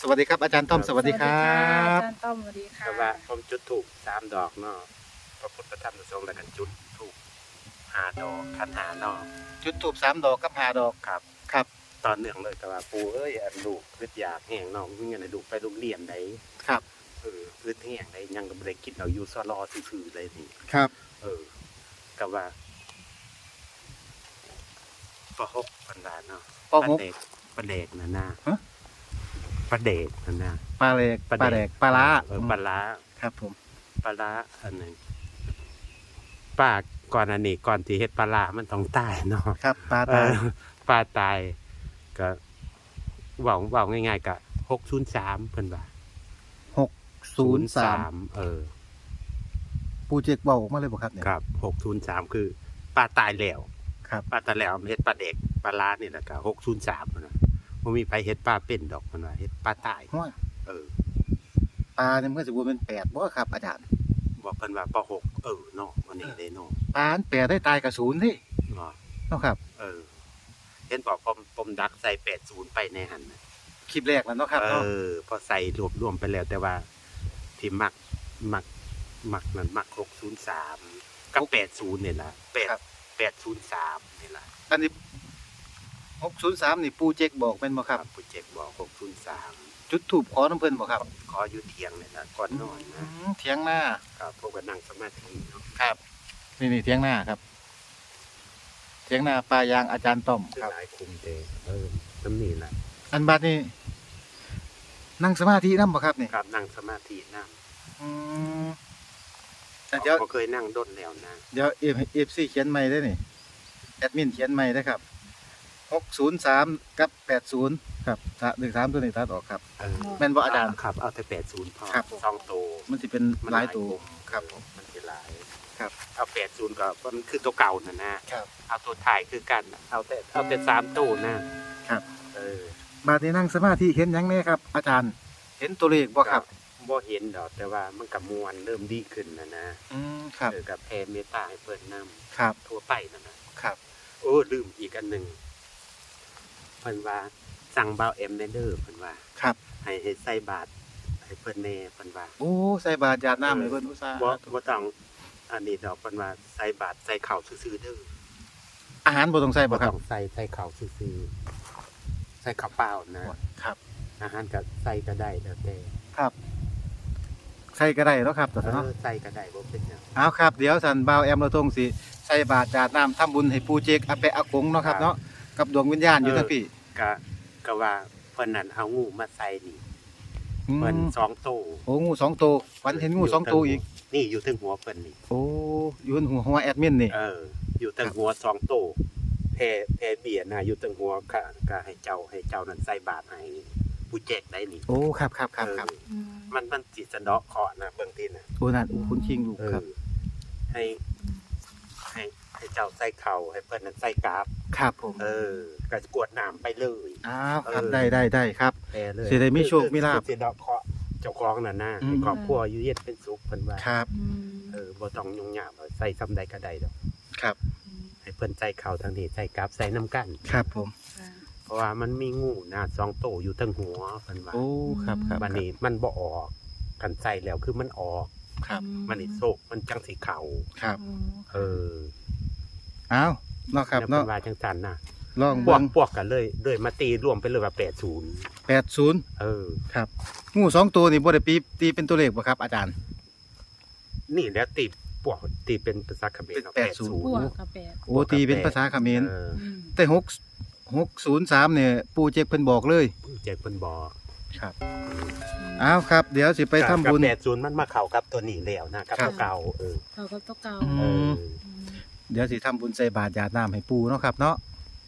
สวัสดีครับอาจารย์ต้อมสวัสดีครับอาจารย์ต้อมสวัสดีค่ะแต่ว่าผมจุดถูกสามดอกเนาะพระพุทธพระธรรมพระสงฆ์แล้วกันจุดถูกหาดอกขันหาเนาะจุดทูบสามดอกกับหาดอกครับ ครับ ตอนเนื่องเลยแต่ว่าปูเอ้ยอันลูกพืชอยากแห้งเนาะมึงยังไงลูกไปโรงเรียนได้ครับเออพืชแห้งได้ยังก็บ่ได้กินเอาอยู่ซอรอซื่อๆเลยนี่ครับ เออกับว่าปะหกพันดาเนาะปอหกปลาเด็กปลาเด็กนะนะฮะ ปลาเด็กนะนะ ปลาเล็กปลาแดกปลาล้าเออปลาล้าครับผม ปลาร้าอันหนึ่งป้าก่อนอันนี้ก่อนที่เฮ็ดปลาร้ามันต้องตายเนาะครับปลาเอตายอปลาตายก็เว่าเว่าง่ายๆก็หกศูนย์สามเพิ่นว่าหกศูนย์สามเออ ปูเจกเบาออกมาเลยบ่ครับเนี่ยครับหกศูนย์สามคือปลาตายแล้วครับ ปลาตายแล้วเฮ็ดปลาเด็กปลาร้านี่แหละก็หกศูนย์สามนะ บ่มีไผเฮ็ดปลาเป็นดอกมันว่าเฮ็ดปลาตาย ห้วยเออ ปลาเนี่ยมันก็จะวนเป็นแปดบ่ครับอาจารย์บอกเพิ่นว่าปหกเออเนาะวันนี้ได้เนาะปลาอันแปดได้ตายกับศูนย์นี่เนาะเนาะครับ เออ เห็นบอกผมผมดักใส่แปดศูนย์ไปในหันน่ะคลิปแรกแล้วเนาะครับเอเนาะอ พอใส่รวบรวมไปแล้วแต่ว่า ที่มักมักมักนั้นมักหกศูนย์สามกับแปดศูนย์เนี่ยละแปดแปดศูนย์สามนี่ละอันนี้ หกศูนย์สามนี่ปูเจกบอกเป็นบ่ครับ ผู้เจ็บบอกหกศูนย์สามจุดทูบขอน้ำเพิ่นบ่ครับขออยู่เที่ยงเนี่ยละก่อนนอนอืนะมเถียงหน้าครับพวกก็นั่งสมาธิเนาะครับ นี่นี่เถียงหน้าครับ เถียงหน้าปลายางอาจารย์ต้อมคือครับหลายคุมเตเออน้ำนี่แหละอันบัดนี้นั่งสมาธินำบ่ครับนี่ครับนั่งสมาธินั่งอืมแต่เดี๋ยว เขาเคยนั่งด้นแล้วนะ เดี๋ยวเอฟเอฟซีเขียนใหม่ได้นี่แอดมินเขียนใหม่ได้ครับ หกศูนย์สามกับแปดศูนย์ครับถ้าหนึ่งสามตัวนี้ตัดออกครับ เออแม่นบ่อาจารย์ ครับ เอาแต่แปดศูนย์พอครับ สองโตวมันจะเป็นมันหลายตัวกลุ่มครับผม มันเป็นหลายครับ เอาแปดศูนย์ก็มันคือตัวเก่าน่ะนะครับ เอาตัวถ่ายคือกันน่ะเอาแต่เอาแต่สามตู้นะครับ เออบาดนี้นั่งสมาธิเห็นหยังแน่ครับ อาจารย์ เห็นตัวเลขบ่ครับ บ่เห็นดอกแต่ว่ามันกับมวลเริ่มดีขึ้นนะนะอืมครับ เออกับแผ่เมตตาให้เพิ่นนํครับทั่วไปนั่นนะครับ โอ้ลืมอีกอันหนึ่ง เพิ่นว่าสั่งเบาเอ็มเนเดอร์เพิ่นว่าครับ ให้ให้ใส่บาตรให้เพิ่นแน่เพิ่นว่าโอ้ใส่บาตรยาดน้ำให้เพิ่นอุตส่าห์บ่บ่ต้องอันนี้ดอกเพิ่นว่าใส่บาตรใส่ข้าวซื่อๆเด้ออาหารบ่ต้องใส่บ่ครับต้องใส่ใส่ข้าวซื่อๆใส่ข้าวเปล่านะครับ อาหารก็ใส่ก็ได้แล้วแต่ครับใส่ก็ได้เนาะครับแต่เอเนาะอใส่ก็ได้บ่เป็นหยังเอาครับ เดี๋ยวสันบ่าวแอมเราทงสิใส่บาตรยาดน้ำทำบุญให้ปูเจกอาเปะอากงเนาะครับเนาะ กับดวงวิญญาณอยู่ทั้งพี่ก็ก็ว่าเพิ่นนั่นเอางูมาใส่นี่อืมเพิ่นสองตู้โอ้งูสองตัวฝันเห็นงูสองตัวอีก นี่อยู่ถึงหัวเพิ่นนี่โอ้อยู่บนหัวหัวแอดมินนี่เอออยู่ถึงหัวสองตู้แพ่แพ่เบียร์นะอยู่ถึงหัวก็ก็ให้เจ้าให้เจ้านั้นใส่บาตรให้ผู้แจกได้นี่โอ้ครับครับครับครับเออมันมันสิสะเดาะเคราะห์นะเบิ่งทีน่ะโอ้นั่นโอ้คุณชิงลูกเอครัอบให้ให้ให้เจ้าใส่เข่าให้เพิ่นนั้นใส่กราบ ครับผมเออก็กวดน้ำไปเลยอ้าวครับเออได้ได้ได้ครับแพ้เลยสิได้มีโชคมีลาภ สิดอกเคราะห์เจ้าของน่ะนะอืมให้ครอบครัวอยู่เย็นเป็นสุขเพิ่นว่าครับเออบ่ต้องยุ่งยากหรอกใส่ซ้ำใดก็ได้ดอกครับให้เพิ่นใส่เข่าทางนี้ใส่กราบใส่น้ำกัน ครับผมเพราะว่ามันมีงูนะสองโตวอยู่ทั้งหัวเพิ่นว่าโอ้ครับครับบัดนี้มันบ่ออกกันใส่แล้วคือมันออก ครับ มันนี่โศกมันจังสิเข่าครับเออ อ้าว เนาะครับแล้วเนาะเพิ่นว่าจังซั่นน่ะลองพวเบิ่กงพวกกันเลยเลยมาตีรวมไปเลยว่า80 แปดศูนย์เออ ครับงูสองตัวนี่บ่ได้ปีตีเป็นตัวเลขบ่ครับอาจารย์ นี่แล้วตีพวกตีเป็นภาษาเขมรเป็นเนาะแปดศูนย์พวก80กับแปดโอ้ตีเป็นภาษาเขมรเอออืมแต่หกหกศูนย์สามเนี่ยปูเจกเพิ่นบอกเลย เจ็กเพิ่นบอกครับอ้าวครับ เดี๋ยวสิไปทำบุญ กับ80มันมาเข้ากับตัวนี้แล้วนะกับครับตัวเก่าเออเขาก็ต้องเก่าอืเอมออืม เดี๋ยวสิทำบุญใส่บาตรยาดน้ำให้ปูเนาะครับเนาะ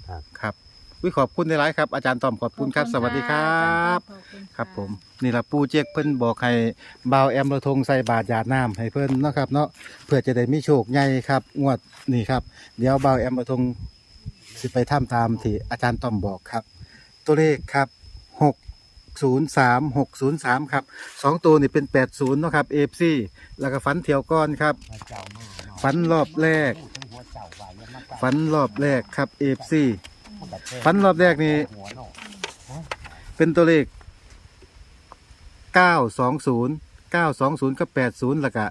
ครับ ครับวิขอบคุณในไลฟ์ครับ อาจารย์ต้อมขอบคุณครับ สวัสดีครับ ขอณะ ครับผมนี่ละปูเจกเพิ่นบอกให้บ่าวแอมระทงใส่บาตรยาดน้ำให้เพิ่นเนาะครับเนาะเพื่อจะได้มีโชคใหญ่ครับ งวดนี่ครับ เดี๋ยวบ่าวแอมระทงสิไปทำตามที่อาจารย์ต้อมบอกครับ ตัวเลขครับหกศูนย์สามหกศูนย์สามครับสองตัวนี่เป็นแปดศูนย์เนาะครับเอฟซีแล้วก็ฟันเที่ยวก้อนครับฟันรอบแรก ฟันรอบแรกครับเอฟซีฟันรอบแรกนี่เป็นตัวเลข 920 920 กับ 80แล้วก็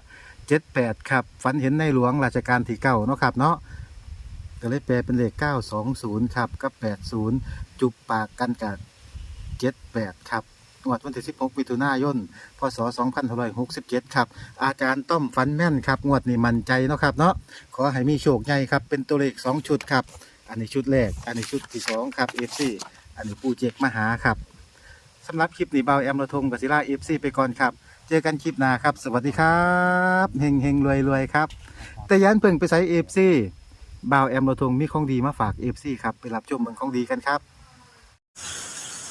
78 ครับ ฝันเห็นในหลวงราชการที่เก้าเนาะครับเนาะก็เลยแปลเป็นเลข 920 ครับ กับ 80 จุบปากกันกับ78 ครับ งวดวันที่ 16มิถุนายน พศ 2567 ครับ อาจารย์ต้อมฟันแม่นครับ งวดนี้มั่นใจเนาะครับเนาะ ขอให้มีโชคใหญ่ครับ เป็นตัวเลข 2 ชุดครับ อันนี้ชุดแรก อันนี้ชุดที่ 2 ครับ FC อันนี้ปูเจกมหาครับสำหรับคลิปนี้เบาแอมระทงกับศิลา FC ไปก่อนครับ เจอกันคลิปหน้าครับ สวัสดีครับเฮงเฮงรวยรวยครับ แต่ยันเพิ่งไปใส่ FC เบาวแอมระทงมีของดีมาฝาก FC ครับ ไปรับชมเมืองของดีกันครับ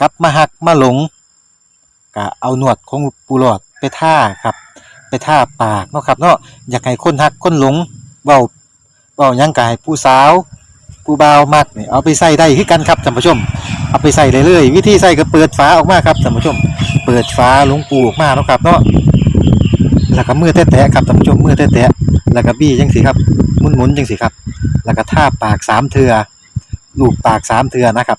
กลับมาหักมาหลงก็เอาหนวดของปูหลอดไปท่าครับ ไปท่าปากเนาะครับเนาะอยากให้คนหักคนหลงเว้าเว้ายังกายผู้สาวผู้บ่าวมักนี่เอาไปใส่ได้คือกันครับท่านผู้ชม เอาไปใส่เลยเลยวิธีใส่ก็เปิดฝาออกมาครับท่านผู้ชม เปิดฝาหลวงปูออกมาเนาะครับเนาะแล้วก็มือแตะๆครับท่านผู้ชมมือแตะๆแล้วก็บี้จังสิครับหมุนๆจังสิครับ แล้วก็ท่าปากสามเทือลูบปากสามเทือนะครับ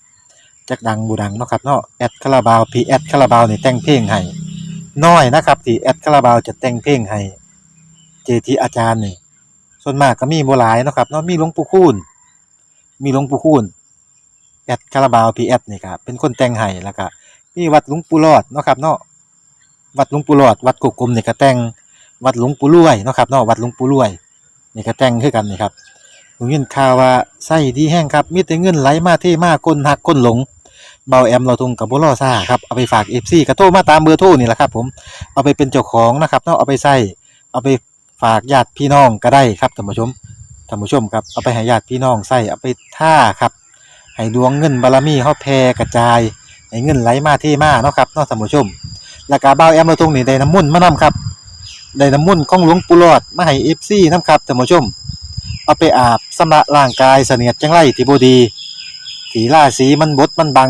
จักดังบูดังเนาะครับเนาะแอดคาราบาวพีแอดคาราบาวนี่แต่งเพลงให้น้อยนะครับที่แอดคาราบาวจะแต่งเพลงให้เจทีอาจารย์นี่ส่วนมากก็มีบ่หลายเนาะครับเนาะมีหลวงปู่คูณมีหลวงปู่คูณแอดคาราบาวพีแอดนี่ครับเป็นคนแต่งให้แล้วก็มีวัดหลวงปู่หลอดเนาะครับเนาะวัดหลวงปู่หลอด วัดกุกกลมนี่ก็แต่งวัดหลวงปู่รวยเนาะครับเนาะวัดหลวงปู่รวยนี่ก็แต่งคือกันนี่ครับผมยินข่าวว่าไส้ดีแห้งครับมีแต่เงินไหลมาเทมากคนหักคนหลง เบาแอมเราทุงกับบุรอซ่าครับเอาไปฝากเอฟซีกระโทรมาตามเบอร์โทรนี่แหละครับ ผมเอาไปเป็นเจ้าของนะครับเนาะเอาไปใส่เอาไปฝากญาติพี่น้องก็ได้ครับท่านผู้ชมท่านผู้ชมครับเอาไปให้ญาติพี่น้องใส่เอาไปท่าครับให้ดวงเงินบารมีเฮาแผ่กระจายให้เงินไหลมาเทมาเนาะครับเนาะท่านผู้ชมแล้วก็เบาแอมเราทุงนี่ได้น้ำมุ่นมานํครับได้น้ำมุ่นของหลวงปู่หลอดมาให้เอฟซีน้ำครับท่านผู้ชม เอาไปอาบสำระร่างกายเสนียดจังไรที่บดี ถีล่าสีมันบดมันบัง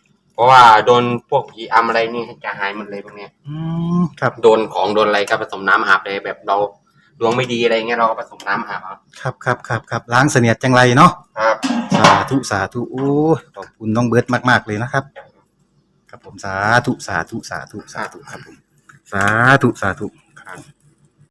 บเพ ราะว่าโดนพวกผีอำอะไรนี่จะหายหมดเลยพวกเนี้ยอืมครับโดนของโดนอะไรก็ผสมน้ำอาบเลยแบบเราดวงไม่ดีอะไรเงี้ยเราก็ผสมน้ำอาบครับครับครับครับครับล้างเสนียดจังไรเนาะครับ สาธุสาธุโอ้ยขอบคุณน้องเบิร์ตมาก ๆ เลยนะครับ ครับผมสาธุสาธุสาธุสาธุครับผมสาธุสาธุครับ